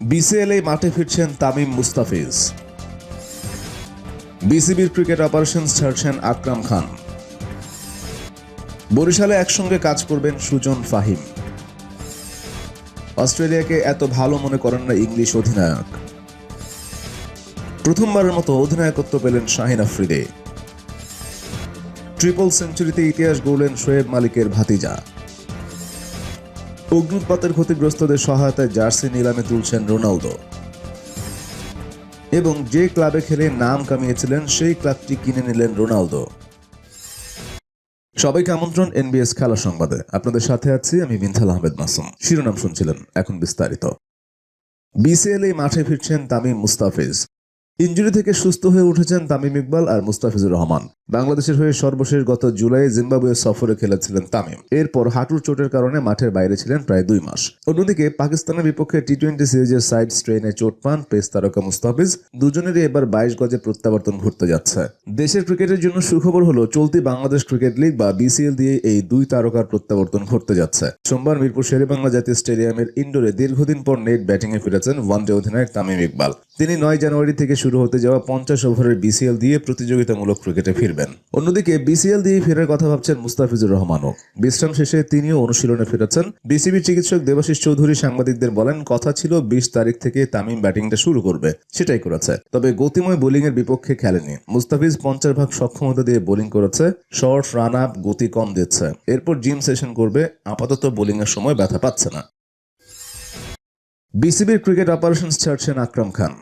বিসিএলে মাঠে ফিরছেন তামিম মুস্তাফিজ। বিসিবির ক্রিকেট অপারেশন ছাড়ছেন আকরাম খান। বরিশালে একসঙ্গে কাজ করবেন সুজন ফাহিম। অস্ট্রেলিয়াকে এত ভালো মনে করেন না ইংলিশ অধিনায়ক। প্রথমবারের মতো অধিনায়কত্ব পেলেন শাহিন আফ্রিদে। ট্রিপল সেঞ্চুরিতে ইতিহাস গড়লেন শোয়েব মালিকের ভাতিজা। অগ্নুৎপাতের ক্ষতিগ্রস্তদের সহায়তায় জার্সি নিলামে তুলছেন রোনালদো। এবং যে ক্লাবে খেলে নাম কামিয়েছিলেন, সেই ক্লাবটি কিনে নিলেন রোনালদো। সবাইকে আমন্ত্রণ এনবিএস খেলা সংবাদে। আপনাদের সাথে আছি আমি বিনথাল আহমেদ মাসুম। শিরোনাম শুনছিলেন এখন বিস্তারিত। বিসিএল এই মাঠে ফিরছেন তামিম মুস্তাফিজ। ইঞ্জুরি থেকে সুস্থ হয়ে উঠেছেন তামিম ইকবাল আর মুস্তাফিজুর রহমান। বাংলাদেশের হয়ে সর্বশেষ গত জুলাই জিম্বাবুয়ে সফরে খেলেছিলেন তামিম। এরপর হাঁটুর চোটের কারণে মাঠের বাইরে ছিলেন প্রায় দুই মাস। অন্যদিকে পাকিস্তানের বিপক্ষে টি টোয়েন্টি সিরিজের সাইড স্ট্রেনে চোট পান পেস তারকা মুস্তাফিজ। দুজনেরই এবার বাইশ গজে প্রত্যাবর্তন ঘটতে যাচ্ছে। দেশের ক্রিকেটের জন্য সুখবর হলো, চলতি বাংলাদেশ ক্রিকেট লিগ বা বিসিএল দিয়ে এই দুই তারকার প্রত্যাবর্তন ঘটতে যাচ্ছে। সোমবার মিরপুর শেরেবাংলা জাতীয় স্টেডিয়ামের ইন্ডোরে দীর্ঘদিন পর নেট ব্যাটিংয়ে ফিরেছেন ওয়ানডে অধিনায়ক তামিম ইকবাল। তিনি নয় জানুয়ারি থেকে শুরু হতে যাওয়া পঞ্চাশ ওভারের বিসিএল দিয়ে প্রতিযোগিতামূলক ক্রিকেটে ফিরবেন। অন্যদিকে বিসিএল দিয়ে ফেরার কথা ভাবছেন মুস্তাফিজুর রহমানও। বিশ্রাম শেষে তিনিও অনুশীলনে ফিরেছেন বিসিবি চিকিৎসক দেবাশিস চৌধুরী সাংবাদিকদের বলেন, কথা ছিল বিশ তারিখ থেকে তামিম ব্যাটিংটা শুরু করবে। সেটাই করেছে। তবে গতিময় বোলিং এর বিপক্ষে খেলেনি। মুস্তাফিজ পঞ্চাশ ভাগ সক্ষমতা দিয়ে বোলিং করেছে। শর্ট রান আপ, গতি কম দিচ্ছে। এরপর জিম সেশন করবে। আপাতত বোলিং এর সময় ব্যথা পাচ্ছে না। বিসিবির ক্রিকেট অপারেশনস ছাড়ছেন আকরাম খান।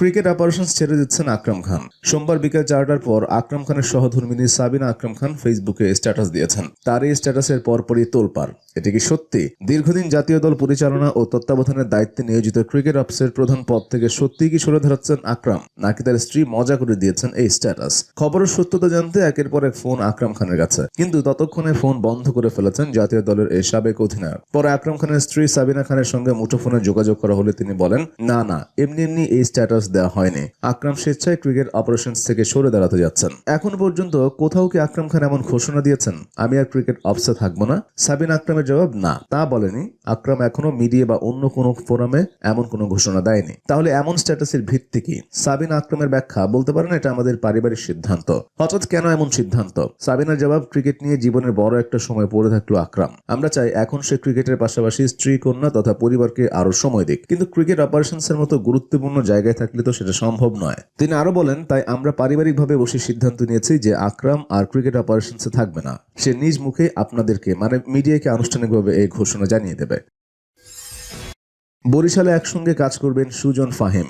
ক্রিকেট অপারেশন ছেড়ে দিচ্ছেন আকরাম খান। সোমবার বিকেল চারটার পর আকরাম খানের সহধর্মিনী সাবিনা আকরাম খান ফেসবুকে স্ট্যাটাস দিয়েছেন। তার এই স্ট্যাটাসের পরপরই তোলপার এটি কি সত্যি? দীর্ঘদিন জাতীয় দল পরিচালনা ও তত্ত্বাবধানের দায়িত্বে নিয়োজিত ক্রিকেট অফিসের প্রধান পদ থেকে সত্যিই কি সরে ধরাচ্ছেন আকরাম? নাকি তার স্ত্রী মজা করে দিয়েছেন এই স্ট্যাটাস? খবরের সত্যতা জানতে একের পর এক ফোন আকরাম খানের কাছে। কিন্তু ততক্ষণে ফোন বন্ধ করে ফেলেছেন জাতীয় দলের এই সাবেক অধিনায়ক। পরে আকরাম খানের স্ত্রী সাবিনা খানের সঙ্গে মুঠোফোনে যোগাযোগ করা হলে তিনি বলেন, না না, এমনি এমনি এই স্ট্যাটাস দেওয়া হয়নি। আকরাম স্বেচ্ছায় ক্রিকেট অপারেশনস থেকে সরে দাঁড়াতে যাচ্ছেন। এখন পর্যন্ত কোথাও কি আকরাম খান এমন ঘোষণা দিয়েছেন? আমি আর ক্রিকেট অফসে থাকব না? সাবিন আকরামের জবাব, না। তা বলেনি। আকরাম এখনও মিডিয়া বা অন্য কোনো ফোরামে এমন কোনো ঘোষণা দেয়নি। তাহলে এমন স্ট্যাটাসের ভিত্তি কি? সাবিন আকরামের ব্যাখ্যা বলতে পারেন, এটা আমাদের পারিবারিক সিদ্ধান্ত। হঠাৎ কেন এমন সিদ্ধান্ত? সাবিনার জবাব, ক্রিকেট নিয়ে জীবনের বড় একটা সময় পড়ে থাকল আকরাম। আমরা চাই এখন সে ক্রিকেটের পাশাপাশি স্ত্রী, কন্যা তথা পরিবারকে আরও সময় দিক। কিন্তু ক্রিকেট অপারেশনস এর মতো গুরুত্বপূর্ণ জায়গায় থাকলে তো সেটা সম্ভব নয়। তিনি আরও বলেন, তাই আমরা পারিবারিকভাবে বসে সিদ্ধান্ত নিয়েছি যে আকরাম আর ক্রিকেট অপারেশনসে থাকবে না। সে নিজ মুখে আপনাদেরকে মানে মিডিয়াকে আনুষ্ঠানিকভাবে এই ঘোষণা জানিয়ে দেবে। বরিশালে একসঙ্গে কাজ করবেন সুজন ফাহিম।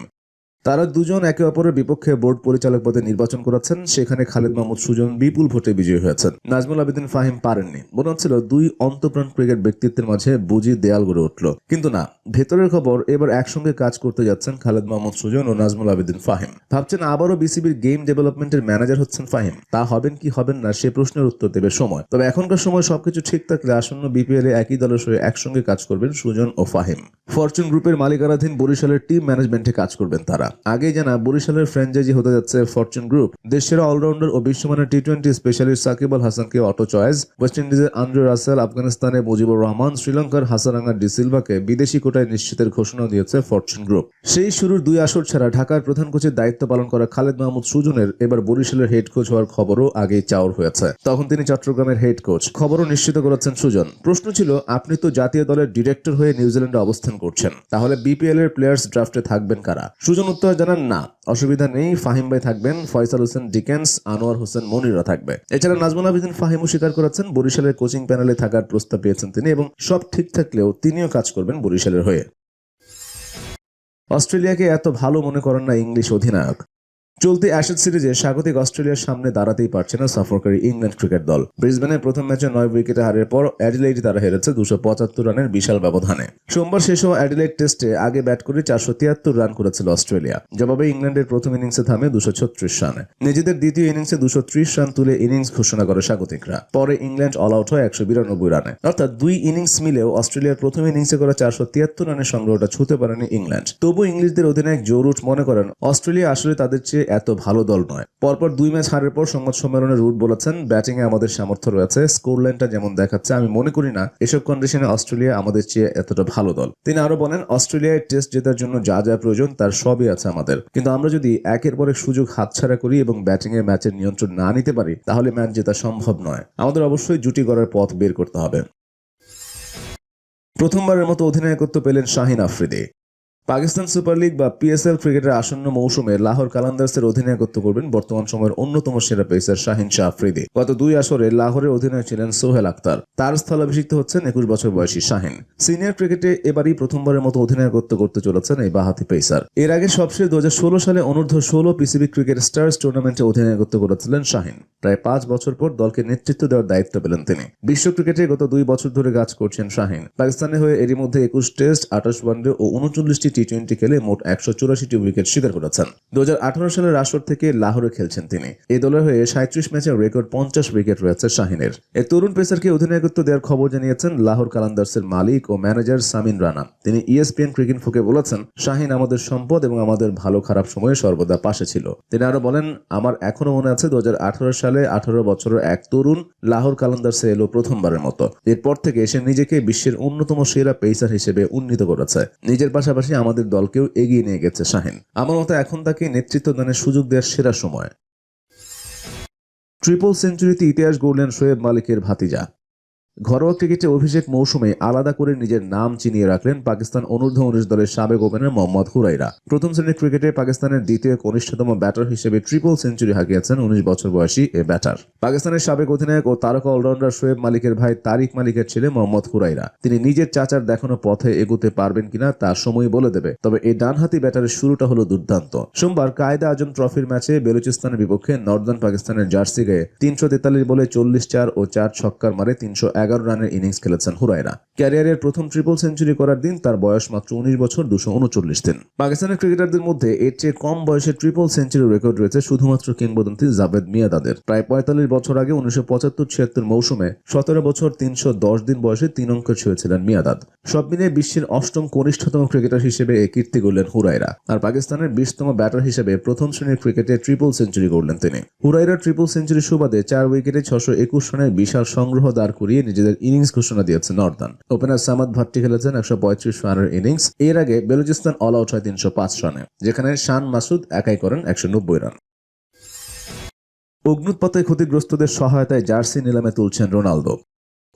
তারা দুজন একে অপরের বিপক্ষে বোর্ড পরিচালক পদে নির্বাচন করেছেন। সেখানে খালেদ মাহমুদ সুজন বিপুল ভোটে বিজয়ী হয়েছেন। নাজমুল আবেদিন ফাহিম পারেননি। মনে হচ্ছিল দুই অন্তপ্রাণ ক্রিকেট ব্যক্তিত্বের মাঝে বুঝি দেয়াল গড়ে উঠল। কিন্তু না, ভেতরের খবর, এবার একসঙ্গে কাজ করতে যাচ্ছেন খালেদ মাহমুদ সুজন ও নাজমুল আবেদিন ফাহিম। ভাবছেন আবারও বিসিবির গেম ডেভেলপমেন্টের ম্যানেজার হচ্ছেন ফাহিম। তা হবেন কি হবেন না, সে প্রশ্নের উত্তর দেবে সময়। তবে এখনকার সময় সবকিছু ঠিক থাকলে আসন্ন বিপিএল এ একই দলের সঙ্গে একসঙ্গে কাজ করবেন সুজন ও ফাহিম। ফরচুন গ্রুপের মালিকানাধীন বরিশালের টিম ম্যানেজমেন্টে কাজ করবেন তারা। আগেই জানা বরিশালের ফ্র্যাঞ্চাইজি হতে যাচ্ছে ফরচুন গ্রুপ। দেশের অলরাউন্ডার ও বিশ্বমানের T twenty specialist Shakib Al হাসানকে অটো চয়েস ওয়েস্ট ইন্ডিজের আন্দ্রে রাসেল আফগানিস্তানে মুজিবুর রহমান, শ্রীলঙ্কার হাসারাঙ্গা ডিসিলভাকে বিদেশি কোটায় নিশ্চিতের ঘোষণা দিয়েছে ফরচুন গ্রুপ। সেই শুরুর দুই আসর ছাড়া ঢাকার প্রধান কোচের দায়িত্ব পালন করা খালেদ মাহমুদ সুজনের এবার বরিশালের হেড কোচ হওয়ার খবরও আগেই চাওর হয়েছে। তখন তিনি চট্টগ্রামের হেড কোচ। খবরও নিশ্চিত করেছেন সুজন। প্রশ্ন ছিল, আপনি তো জাতীয় দলের ডিরেক্টর হয়ে নিউজিল্যান্ডে অবস্থান করছেন। তাহলে বিপিএল এর প্লেয়ার্স ড্রাফটে থাকবেন কারা? সুজন উত্তর জানান, না, অসুবিধা নেই, ফাহিম ভাই থাকবেন, ফয়সাল হোসেন ডিকেন্স, আনোয়ার হোসেন মনিরা থাকবে। এছাড়া নাজমুল আবেদিন ফাহিমও স্বীকার করেছেন, বরিশালের কোচিং প্যানেলে থাকার প্রস্তাব পেয়েছেন তিনি এবং সব ঠিক থাকলেও তিনিও কাজ করবেন বরিশালের হয়ে। অস্ট্রেলিয়াকে এত ভালো মনে করেন না ইংলিশ অধিনায়ক। চলতি অ্যাশেজ সিরিজে স্বাগতিক অস্ট্রেলিয়ার সামনে দাঁড়াতেই পারছে না সফরকারী ইংল্যান্ড ক্রিকেট দল। ব্রিসবেনের প্রথম ম্যাচে নয় উইকেটে হারের পর অ্যাডিলাইডে তারা হেরেছে দুশো পঁচাত্তর রানের বিশাল ব্যবধানে। সোমবার শেষ হওয়া অ্যাডিলাইড টেস্টে আগে ব্যাট করে চারশো তিয়াত্তর রান করেছিল অস্ট্রেলিয়া। জবাবে ইংল্যান্ডের প্রথম ইনিংসে থামে দুশো ছত্রিশ রানে। নিজেদের দ্বিতীয় ইনিংসে দুশো ত্রিশ রান তুলে ইনিংস ঘোষণা করে স্বাগতিকরা। পরে ইংল্যান্ড অল আউট হয় একশো বিরানব্বই রানে। অর্থাৎ দুই ইনিংস মিলেও অস্ট্রেলিয়ার প্রথম ইনিংসে করা চারশো তিয়াত্তর রানের সংগ্রহটা ছুঁতে পারেনি ইংল্যান্ড। তবু ইংলিশদের অধিনায়ক জো রুট মনে করেন, অস্ট্রেলিয়া আসলে তাদের চেয়ে এত ভালো দল নয়। পরপর দুই ম্যাচ হারের পর সংবাদ সম্মেলনে রুট বলেছেন ব্যাটিং এ আমাদের সামর্থ্য রয়েছে স্কোর লাইনটা যেমন দেখাচ্ছে, আমি মনে করি না এসব কন্ডিশনে অস্ট্রেলিয়া আমাদের চেয়ে এতটা ভালো দল। তিনি আরও বলেন, অস্ট্রেলিয়ায় টেস্ট জেতার জন্য যা যা প্রয়োজন, তার সবই আছে আমাদের। কিন্তু আমরা যদি একের পর এক সুযোগ হাতছাড়া করি এবং ব্যাটিং এ ম্যাচের নিয়ন্ত্রণ না নিতে পারি, তাহলে ম্যাচ জেতা সম্ভব নয়। আমাদের অবশ্যই জুটি করার পথ বের করতে হবে। প্রথমবারের মতো অধিনায়কত্ব পেলেন শাহিন আফ্রিদি। পাকিস্তান সুপার লিগ বা পিএসএল ক্রিকেটের আসন্ন মৌসুমে লাহোর কালান্দার্সের অধিনায়কত্ব করবেন বর্তমান সময়ের অন্যতম সেরা পেসার শাহিন শাহ আফ্রিদি। গত দুই আসরে লাহোরের অধিনায়ক ছিলেন সোহেল আক্তার। তার স্থলাভিষিক্ত হচ্ছেন একুশ বছর বয়সী শাহিন। সিনিয়র ক্রিকেটে এবারই প্রথমবারের মতো অধিনায়কত্ব করতে চলেছেন এই বাহাতি পেসার এর আগে সবশেষ দু হাজার ষোলো সালে অনূর্ধ্ব ষোলো পিসিবি ক্রিকেট স্টার্স টুর্নামেন্টে অধিনায়কত্ব করেছিলেন শাহিন। প্রায় পাঁচ বছর পর দলকে নেতৃত্ব দেওয়ার দায়িত্ব পেলেন তিনি। বিশ্ব ক্রিকেটে গত দুই বছর ধরে কাজ করছেন শাহিন। পাকিস্তানে হয়ে এরই মধ্যে একুশ টেস্ট, আঠাশ ওয়ানডে ও উনচল্লিশটি টি টোয়েন্টি খেলে মোট একশো চুরাশিটি উইকেট শিকার করেছেন। দু সালের আসর থেকে লাহোরে খেলছেন তিনি। এই দলের হয়ে সাঁত্রিশ ম্যাচের রেকর্ড পঞ্চাশ উইকেট রয়েছে শাহিনের। এই তরুণ পেসারকে অধিনায়কত্ব দেওয়ার খবর জানিয়েছেন লাহোর কালান্দার্সের মালিক ও ম্যানেজার সামিন রানা। তিনি E ইএসপিএন ক্রিকেট ফোকে বলেছেন, শাহিন আমাদের সম্পদ এবং আমাদের ভালো খারাপ সময়ে সর্বদা পাশে ছিল। তিনি আরও বলেন, আমার এখনও মনে আছে দু হাজার আঠারো সালে আঠারো বছরের এক তরুণ লাহোর কালান্দার্সে এলো প্রথমবারের মতো। এরপর থেকে সে নিজেকে বিশ্বের অন্যতম সেরা পেসার হিসেবে উন্নীত করেছে। নিজের পাশাপাশি আমাদের দলকেও এগিয়ে নিয়ে গেছে শাহিন। আমার মতো এখন তাকে নেতৃত্ব দানের সুযোগ দেওয়ার সেরা সময়। ট্রিপল সেঞ্চুরিতে ইতিহাস গড়লেন শোয়েব মালিকের ভাতিজা। ঘরোয়া ক্রিকেটে অভিষেক মৌসুমে আলাদা করে নিজের নাম চিনিয়ে রাখলেন পাকিস্তান অনূর্ধ্ব উনিশ দলের সাবেক ওপেনার মোহাম্মদ হুরাইরা। প্রথম শ্রেণির ক্রিকেটে পাকিস্তানের দ্বিতীয় কনিষ্ঠতম ব্যাটার হিসেবে ট্রিপল সেঞ্চুরি হাঁকিয়েছেন উনিশ বছর বয়সী এ ব্যাটার। পাকিস্তানের সাবেক অধিনায়ক ও তারকা অলরাউন্ডার শোয়েব মালিকের ভাই তারিক মালিকের ছেলে মোহাম্মদ হুরাইরা। তিনি নিজের চাচার দেখানো পথে এগুতে পারবেন কিনা তা সময় বলে দেবে, তবে এই ডানহাতি ব্যাটারের শুরুটা হলো দুর্দান্ত। সোমবার কায়দা আজম ট্রফির ম্যাচে বেলুচিস্তানের বিপক্ষে নর্দার্ন পাকিস্তানের জার্সি গায়ে তিনশো তেতাল্লিশ বলে চল্লিশ চার ও চার ছক্কার মারে তিনশো এক এগারো রানের ইনিংস খেলেছেন হুরাইরা। ক্যারিয়ারের প্রথম ট্রিপল সেঞ্চুরি করার দিন তার বয়স মাত্র উনিশ বছর দুশো উনচল্লিশ দিন। পাকিস্তানের ক্রিকেটারদের মধ্যে এর চেয়ে কম বয়সে ট্রিপল সেঞ্চুরি রেকর্ড রয়েছে শুধুমাত্র কিংবদন্তি জাভেদ মিয়াদাদের। প্রায় পঁয়তাল্লিশ বছর আগে উনিশশো পঁচাত্তর ছিয়াত্তর মৌসুমে সতেরো বছর তিনশো দশ দিন বয়সে তিন অঙ্ক ছুঁয়েছিলেন মিয়াদাদ। সব মিলিয়ে বিশ্বের অষ্টম কনিষ্ঠতম ক্রিকেটার হিসেবে এ কীর্তি করলেন হুরাইরা। আর পাকিস্তানের বিশতম ব্যাটার হিসেবে প্রথম শ্রেণির ক্রিকেটে ট্রিপল সেঞ্চুরি করলেন তিনি। হুরাইরা ট্রিপল সেঞ্চুরি সুবাদে চার উইকেটে ছশো একুশ রানের বিশাল সংগ্রহ দাঁড় করিয়ে নিজেদের ইনিংস ঘোষণা দিয়েছে নর্দান ওপেনার সামাদ ভাট্টি খেলেছেন একশো পঁয়ত্রিশ রানের ইনিংস। এর আগে বেলুচিস্তান অল আউট হয় তিনশো পাঁচ রানে, যেখানে শান মাসুদ একাই করেন একশো নব্বই রান। অগ্নুৎপাতে ক্ষতিগ্রস্তদের সহায়তায় জার্সি নিলামে তুলছেন রোনালদো।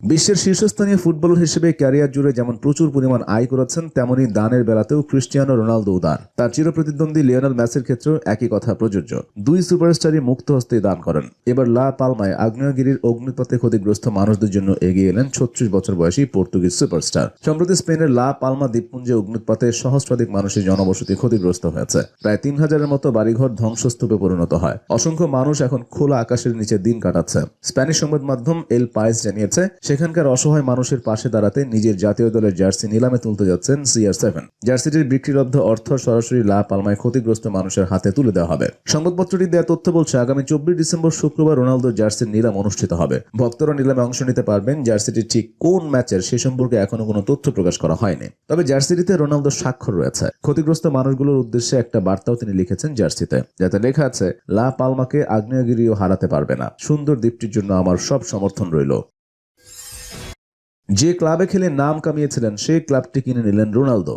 বিশ্বের শীর্ষস্থানীয় ফুটবলার হিসেবে ক্যারিয়ার জুড়ে যেমন প্রচুর পরিমাণ আয় করেছেন, তেমনি দানের বেলাতেও ক্রিস্টিয়ানো রোনালদো দান। তার চিরপ্রতিদ্বন্দ্বী লিওনাল ম্যাচের ক্ষেত্রেও একই কথা প্রযোজ্য। দুই সুপারস্টারই মুক্ত হস্তে দান করেন। এবার লা পালমায় আগ্নেয়গিরির অগ্নিপথে ক্ষতিগ্রস্ত মানুষদের জন্য এগিয়ে এলেন ছত্রিশ বছর বয়সী পর্তুগিজ সুপারস্টার। সম্প্রতি স্পেনের লা পালমা দ্বীপপুঞ্জে অগ্নিপথে সহস্রাধিক মানুষের জনবসতি ক্ষতিগ্রস্ত হয়েছে। প্রায় তিন হাজারের মতো বাড়িঘর ধ্বংসস্তূপে পরিণত হয়। অসংখ্য মানুষ এখন খোলা আকাশের নিচে দিন কাটাচ্ছে। স্প্যানিশ সংবাদ মাধ্যম এল পায়েস জানিয়েছে সেখানকার অসহায় মানুষের পাশে দাঁড়াতে নিজের জাতীয় দলের জার্সি নিলামে তুলতে যাচ্ছেন সিআর সেভেন। জার্সিটির বিক্রিলব্ধ অর্থ সরাসরি লা পালমায় ক্ষতিগ্রস্ত মানুষের হাতে তুলে দেওয়া হবে। সংবাদপত্রটি দেওয়া তথ্য বলছে, আগামী চব্বিশ ডিসেম্বর শুক্রবার রোনালদো জার্সির নিলাম অনুষ্ঠিত হবে। ভক্তরা নিলামে অংশ নিতে পারবেন জার্সিটির ঠিক কোন ম্যাচের সে সম্পর্কে এখনও কোনো তথ্য প্রকাশ করা হয়নি। তবে জার্সিটিতে রোনালদোর স্বাক্ষর রয়েছে। ক্ষতিগ্রস্ত মানুষগুলোর উদ্দেশ্যে একটা বার্তাও তিনি লিখেছেন জার্সিতে, যাতে লেখা আছে লা পালমাকে আগ্নেয়গিরিও হারাতে পারবে না। সুন্দর দ্বীপটির জন্য আমার সব সমর্থন রইল। যে ক্লাবে খেলে নাম কামিয়েছিলেন, সেই ক্লাবটি কিনে নিলেন রোনালদো।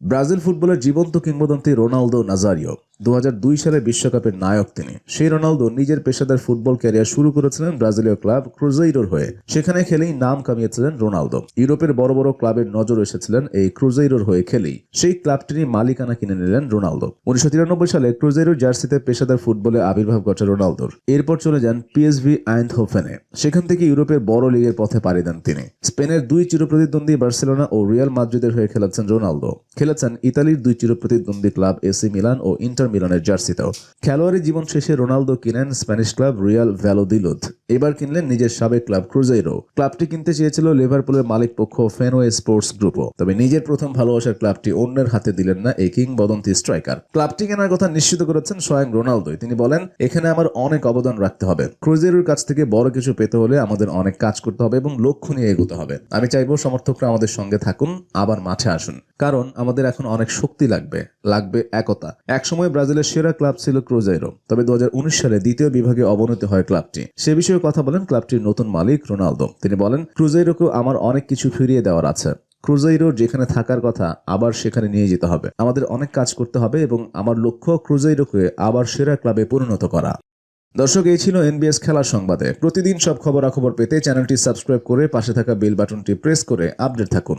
ব্রাজিল ফুটবলের জীবন্ত কিংবদন্তি রোনালদো নাজারিও। দু হাজার দুই সালে বিশ্বকাপের নায়ক তিনি। সেই রোনালদো নিজের পেশাদার ফুটবল ক্যারিয়ার শুরু করেছিলেন ব্রাজিলীয় ক্লাব ক্রুজেইরোর হয়ে। সেখানে খেলেই নাম কামিয়েছিলেন রোনালদো। ইউরোপের বড় বড় ক্লাবের নজর এসেছিলেন এই ক্রুজেইরোর হয়ে খেলেই। সেই ক্লাবটিরই মালিকানা কিনে নিলেন রোনালদো। উনিশশো তিরানব্বই সালে ক্রুজেইরোর জার্সিতে পেশাদার ফুটবলে আবির্ভাব ঘটে রোনালদোর। এরপর চলে যান পিএসভি আইন্থহোফেনে সেখান থেকে ইউরোপের বড় লিগের পথে পাড়ি দেন তিনি। স্পেনের দুই চিরপ্রতিদ্বন্দ্বী বার্সেলোনা ও রিয়াল মাদ্রিদের হয়ে খেলেছেন রোনালদো। খেলেছেন ইতালির দুই চিরপ্রতিদ্বন্দ্বী ক্লাব এসি মিলান ও ইন্টার মিলানের জার্সিতেও। খেলোয়াড়ি জীবন শেষে রোনালদো কিনেন স্প্যানিশ ক্লাব রিয়াল ভ্যালোদিলুদ। এবার কিনলেন নিজের সাবেক ক্লাব ক্রুজেইরো ক্লাবটি কিনতে চেয়েছিল লিভারপুলের মালিক পক্ষ ফেনোয়ে স্পোর্টস গ্রুপও। তবে নিজের প্রথম ভালোবাসার ক্লাবটি অন্যের হাতে দিলেন না এই কিংবদন্তি স্ট্রাইকার। ক্লাবটি কেনার কথা নিশ্চিত করেছেন স্বয়ং রোনালদোই। তিনি বলেন, এখানে আমার অনেক অবদান রাখতে হবে। ক্রুজেরোর কাছ থেকে বড় কিছু পেতে হলে আমাদের অনেক কাজ করতে হবে এবং লক্ষ্য নিয়ে এগোতে হবে। আমি চাইব সমর্থকরা আমাদের সঙ্গে থাকুন, আবার মাঠে আসুন। কারণ আমাদের এখন অনেক শক্তি লাগবে লাগবে একতা। একসময় ব্রাজিলের সেরা ক্লাব ছিল ক্রুজাইরো। তবে দু হাজার উনিশ সালে দ্বিতীয় বিভাগে অবনতি হয় ক্লাবটি। সে বিষয়ে কথা বলেন ক্লাবটির নতুন মালিক রোনালদো। তিনি বলেন, ক্রুজাইরোকে আমার অনেক কিছু ফিরিয়ে দেওয়ার আছে। ক্রুজাইরো যেখানে থাকার কথা, আবার সেখানে নিয়ে যেতে হবে। আমাদের অনেক কাজ করতে হবে এবং আমার লক্ষ্য ক্রুজাইরোকে আবার সেরা ক্লাবে পরিণত করা। দর্শক, এই ছিল এনবিএস খেলার সংবাদে। প্রতিদিন সব খবরাখবর পেতে চ্যানেলটি সাবস্ক্রাইব করে পাশে থাকা বেল বাটনটি প্রেস করে আপডেট থাকুন।